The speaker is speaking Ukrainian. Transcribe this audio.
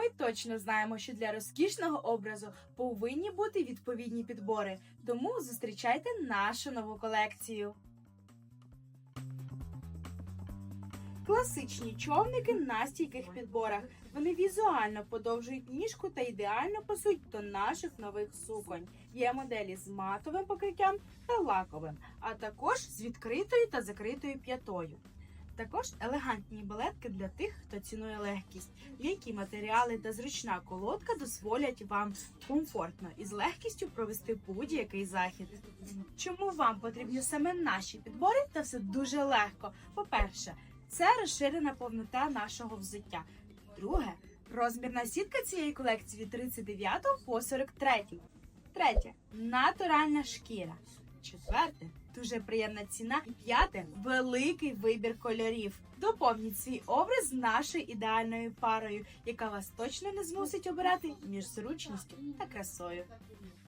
Ми точно знаємо, що для розкішного образу повинні бути відповідні підбори. Тому зустрічайте нашу нову колекцію. Класичні човники на стійких підборах. Вони візуально подовжують ніжку та ідеально пасують до наших нових суконь. Є моделі з матовим покриттям та лаковим, а також з відкритою та закритою п'ятою. Також елегантні балетки для тих, хто цінує легкість. М'які матеріали та зручна колодка дозволять вам комфортно і з легкістю провести будь-який захід. Чому вам потрібні саме наші підбори? Та все дуже легко. По-перше, це розширена повнота нашого взуття. Друге, розмірна сітка цієї колекції від 39 по 43. Третє натуральна шкіра. Четверте дуже приємна ціна. І п'яте великий вибір кольорів. Доповніть свій образ нашою ідеальною парою, яка вас точно не змусить обирати між зручністю та красою.